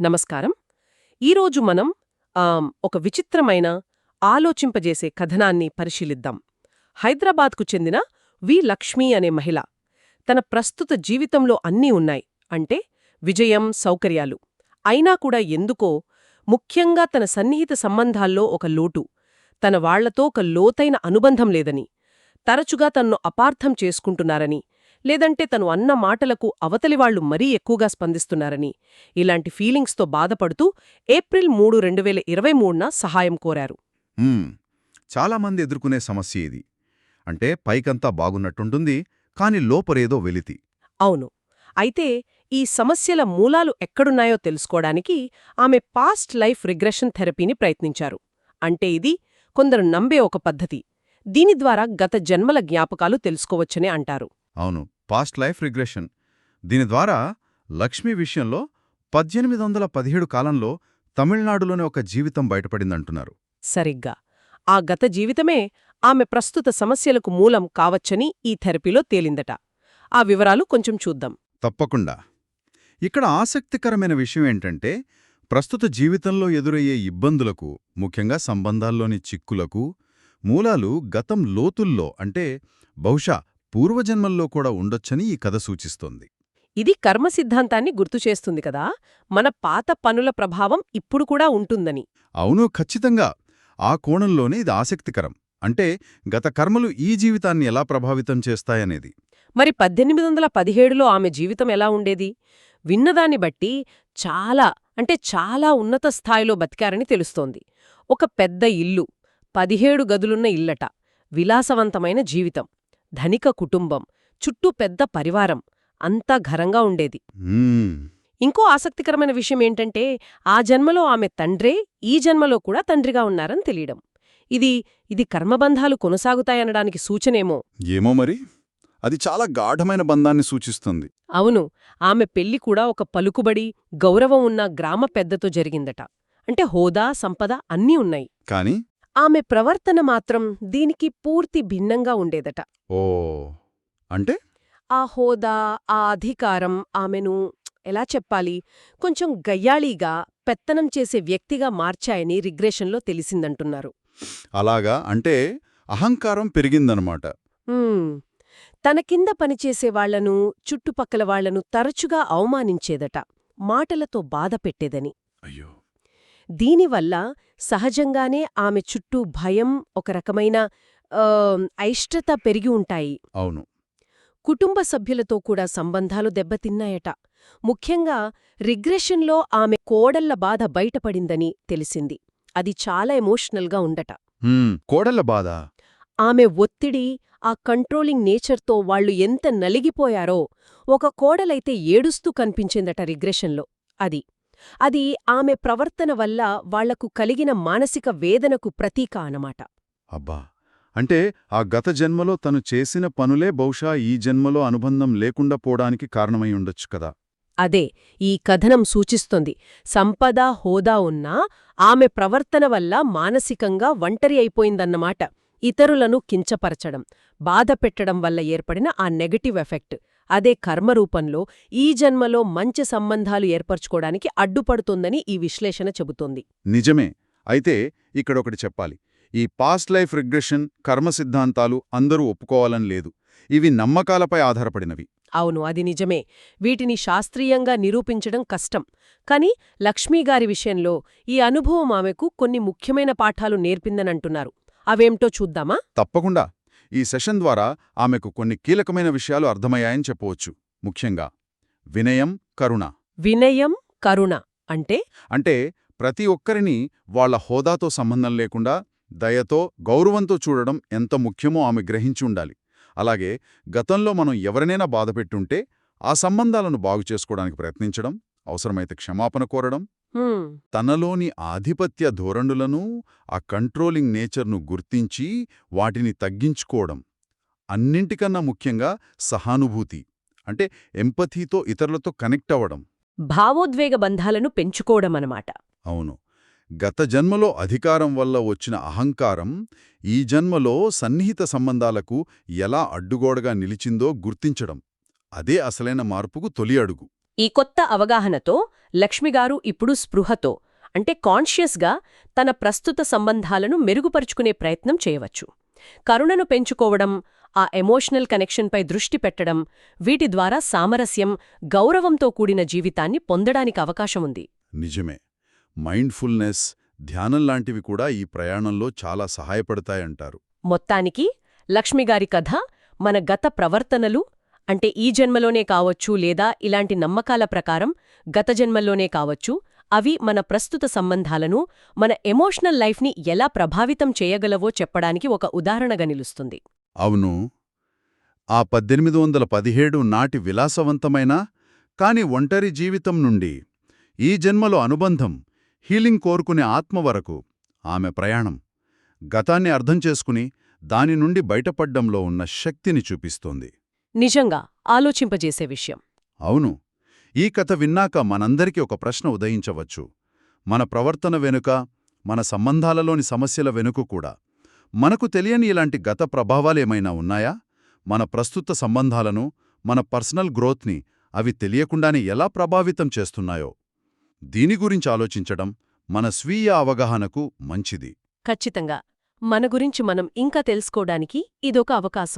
నమస్కారం. ఈరోజు మనం ఒక విచిత్రమైన ఆలోచింపజేసే కథనాన్ని పరిశీలిద్దాం. హైదరాబాద్కు చెందిన వి లక్ష్మి అనే మహిళ. తన ప్రస్తుత జీవితంలో అన్నీ ఉన్నాయి. అంటే విజయం సౌకర్యాలు. అయినా కూడా ఎందుకో ముఖ్యంగా తన సన్నిహిత సంబంధాల్లో ఒక లోటు. తన వాళ్ళతో ఒక లోతైన అనుబంధం లేదని. తరచుగా తన్ను అపార్థం చేసుకుంటున్నారని. లేదంటే తను అన్న మాటలకు అవతలివాళ్ళు మరీ ఎక్కువగా స్పందిస్తున్నారని. ఇలాంటి ఫీలింగ్స్తో బాధపడుతూ ఏప్రిల్ మూడు రెండు వేల ఇరవై మూడున సహాయం కోరారు. చాలామంది ఎదుర్కొనే సమస్య ఇది. అంటే పైకంతా బాగున్నట్టుంటుంది కాని లోపరేదో వెలితి. అవును. అయితే ఈ సమస్యల మూలాలు ఎక్కడున్నాయో తెలుసుకోవడానికి ఆమె పాస్ట్ లైఫ్ రిగ్రెషన్ థెరపీని ప్రయత్నించారు. అంటే ఇది కొందరు నమ్మే ఒక పద్ధతి. దీని ద్వారా గత జన్మల జ్ఞాపకాలు తెలుసుకోవచ్చనే అంటారు. అవును. Past life regression. దీని ద్వారా లక్ష్మి విషయంలో పద్దెనిమిది వందల పదిహేడు కాలంలో తమిళనాడులోని ఒక జీవితం బయటపడిందంటున్నారు. సరిగ్గా. ఆ గత జీవితమే ఆమె ప్రస్తుత సమస్యలకు మూలం కావచ్చని ఈ థెరపీలో తేలిందట. ఆ వివరాలు కొంచెం చూద్దాం. తప్పకుండా. ఇక్కడ ఆసక్తికరమైన విషయం ఏంటంటే ప్రస్తుత జీవితంలో ఎదురయ్యే ఇబ్బందులకు ముఖ్యంగా సంబంధాల్లోని చిక్కులకు మూలాలు గతం లోతుల్లో అంటే బహుశా పూర్వజన్మల్లో కూడా ఉండొచ్చని ఈ కథ సూచిస్తోంది. ఇది కర్మ సిద్ధాంతాన్ని గుర్తుచేస్తుంది కదా? మన పాత పనుల ప్రభావం ఇప్పుడు కూడా ఉంటుందని. అవును ఖచ్చితంగా. ఆ కోణంలోనే ఇది ఆసక్తికరం. అంటే గత కర్మలు ఈ జీవితాన్ని ఎలా ప్రభావితం చేస్తాయనేది. మరి పద్దెనిమిది వందల పదిహేడులో ఆమె జీవితం ఎలా ఉండేది? విన్నదాన్ని బట్టి చాలా అంటే చాలా ఉన్నత స్థాయిలో బతికారని తెలుస్తోంది. ఒక పెద్ద ఇల్లు పదిహేడు గదులున్న ఇల్లట విలాసవంతమైన జీవితం. ధనిక కుటుంబం చుట్టూ పెద్ద పరివారం అంతా ఘరంగా ఉండేది. ఇంకో ఆసక్తికరమైన విషయం ఏంటంటే ఆ జన్మలో ఆమె తండ్రే ఈ జన్మలో కూడా తండ్రిగా ఉన్నారని తెలియడం. ఇది ఇది కర్మబంధాలు కొనసాగుతాయనడానికి సూచనేమో? ఏమో మరి? అది చాలా గాఢమైన బంధాన్ని సూచిస్తుంది. అవును ఆమె పెళ్ళి కూడా ఒక పలుకుబడి గౌరవం ఉన్న గ్రామ పెద్దతో జరిగిందట. అంటే హోదా సంపద అన్నీ ఉన్నాయి. కాని ఆమె ప్రవర్తన మాత్రం దీనికి పూర్తి భిన్నంగా ఉండేదట. ఓ అంటే? ఆ హోదా ఆ అధికారం ఆమెను ఎలా చెప్పాలి? కొంచెం గయ్యాళీగా పెత్తనం చేసే వ్యక్తిగా మార్చాయని రిగ్రెషన్లో తెలిసిందంటున్నారు. అలాగా? అంటే అహంకారం పెరిగిందనమాట. తన కింద పనిచేసే వాళ్ళను చుట్టుపక్కల వాళ్ళను తరచుగా అవమానించేదట. మాటలతో బాధ పెట్టేదని అయ్యో. దీనివల్ల సహజంగానే ఆమె చుట్టూ భయం ఒక రకమైన అయిష్టత పెరిగి ఉంటాయి. అవును. కుటుంబ సభ్యులతో కూడా సంబంధాలు దెబ్బతిన్నాయట. ముఖ్యంగా రిగ్రెషన్లో ఆమె కోడళ్ళ బాధ బయటపడిందని తెలిసింది. అది చాలా ఎమోషనల్గా ఉండట. హ్మ్, కోడళ్ళ బాధ? ఆమె ఒత్తిడి ఆ కంట్రోలింగ్ నేచర్తో వాళ్ళు ఎంత నలిగిపోయారో ఒక కోడలైతే ఏడుస్తూ కనిపించిందట రిగ్రెషన్లో. అది అది ఆమె ప్రవర్తన వల్ల వాళ్ళకు కలిగిన మానసిక వేదనకు ప్రతీక అనమాట అబ్బా! అంటే ఆ గత జన్మలో తను చేసిన పనులే బహుశా ఈ జన్మలో అనుబంధం లేకుండా పోవడానికి కారణమై ఉండొచ్చు కదా? అదే ఈ కథనం సూచిస్తోంది. సంపద హోదా ఉన్నా ఆమె ప్రవర్తన వల్ల మానసికంగా ఒంటరి అయిపోయిందన్నమాట. ఇతరులను కించపరచడం బాధ పెట్టడం వల్ల ఏర్పడిన ఆ నెగటివ్ ఎఫెక్ట్. అదే కర్మరూపంలో ఈ జన్మలో మంచి సంబంధాలు ఏర్పరచుకోవడానికి అడ్డుపడుతోందని ఈ విశ్లేషణ చెబుతోంది. నిజమే. అయితే ఇక్కడొకటి చెప్పాలి. ఈ పాస్ట్ లైఫ్ రిగ్రెషన్ కర్మ సిద్ధాంతాలు అందరూ ఒప్పుకోవాలని లేదు. ఇవి నమ్మకాలపై ఆధారపడినవి. అవును అది నిజమే. వీటిని శాస్త్రీయంగా నిరూపించడం కష్టం. కాని లక్ష్మీగారి విషయంలో ఈ అనుభవం ఆమెకు కొన్ని ముఖ్యమైన పాఠాలు నేర్పిందనంటున్నారు. అవేంటో చూద్దామా? తప్పకుండా. ఈ సెషన్ ద్వారా ఆమెకు కొన్ని కీలకమైన విషయాలు అర్థమయ్యాయని చెప్పవచ్చు. ముఖ్యంగా వినయం కరుణ. వినయం కరుణ అంటే? అంటే ప్రతి ఒక్కరిని వాళ్ళ హోదాతో సంబంధం లేకుండా దయతో గౌరవంతో చూడడం ఎంత ముఖ్యమో ఆమె గ్రహించి ఉండాలి. అలాగే గతంలో మనం ఎవరినైనా బాధపెట్టుంటే ఆ సంబంధాలను బాగు చేసుకోవడానికి ప్రయత్నించడం అవసరమైతే క్షమాపణ కోరడం తనలోని ఆధిపత్య ధోరణులను ఆ కంట్రోలింగ్ నేచర్ను గుర్తించి వాటిని తగ్గించుకోవడం. అన్నింటికన్నా ముఖ్యంగా సహానుభూతి అంటే ఎంపథీతో ఇతరులతో కనెక్ట్ అవ్వడం. భావోద్వేగ బంధాలను పెంచుకోవడమనమాట అవును. గత జన్మలో అధికారం వల్ల వచ్చిన అహంకారం ఈ జన్మలో సన్నిహిత సంబంధాలకు ఎలా అడ్డుగోడగా నిలిచిందో గుర్తించడం. అదే అసలైన మార్పుకు తొలి అడుగు. ఈ కొత్త అవగాహనతో లక్ష్మిగారు ఇప్పుడు స్పృహతో అంటే కాన్షియస్గా తన ప్రస్తుత సంబంధాలను మెరుగుపరుచుకునే ప్రయత్నం చేయవచ్చు. కరుణను పెంచుకోవడం ఆ ఎమోషనల్ కనెక్షన్పై దృష్టి పెట్టడం వీటి ద్వారా సామరస్యం గౌరవంతో కూడిన జీవితాన్ని పొందడానికి అవకాశం ఉంది. నిజమే. మైండ్ఫుల్నెస్ ధ్యానం లాంటివి కూడా ఈ ప్రయాణంలో చాలా సహాయపడతాయంటారు. మొత్తానికి లక్ష్మిగారి కథ మన గత ప్రవర్తనలు అంటే ఈ జన్మలోనే కావచ్చు లేదా ఇలాంటి నమ్మకాల ప్రకారం గత జన్మల్లోనే కావచ్చు అవి మన ప్రస్తుత సంబంధాలను మన ఎమోషనల్ లైఫ్ని ఎలా ప్రభావితం చేయగలవో చెప్పడానికి ఒక ఉదాహరణగా నిలుస్తుంది. అవును. ఆ పద్దెనిమిది వందల పదిహేడు నాటి విలాసవంతమైన కాని ఒంటరి జీవితం నుండి ఈ జన్మలో అనుబంధం హీలింగ్ కోరుకునే ఆత్మ వరకు ఆమె ప్రయాణం గతాన్ని అర్థం చేసుకుని దాని నుండి బయటపడ్డంలో ఉన్న శక్తిని చూపిస్తోంది. నిజంగా ఆలోచింపజేసే విషయం. అవును. ఈ కథ విన్నాక మనందరికీ ఒక ప్రశ్న ఉదయించవచ్చు. మన ప్రవర్తన వెనుక మన సంబంధాలలోని సమస్యల వెనుక కూడా మనకు తెలియని ఇలాంటి గత ప్రభావాలేమైనా ఉన్నాయా? మన ప్రస్తుత సంబంధాలను మన పర్సనల్ గ్రోత్ని అవి తెలియకుండానే ఎలా ప్రభావితం చేస్తున్నాయో? దీని గురించి ఆలోచించడం మన స్వీయ అవగాహనకు మంచిది. ఖచ్చితంగా. మన గురించి మనం ఇంకా తెలుసుకోవడానికి ఇదొక అవకాశం.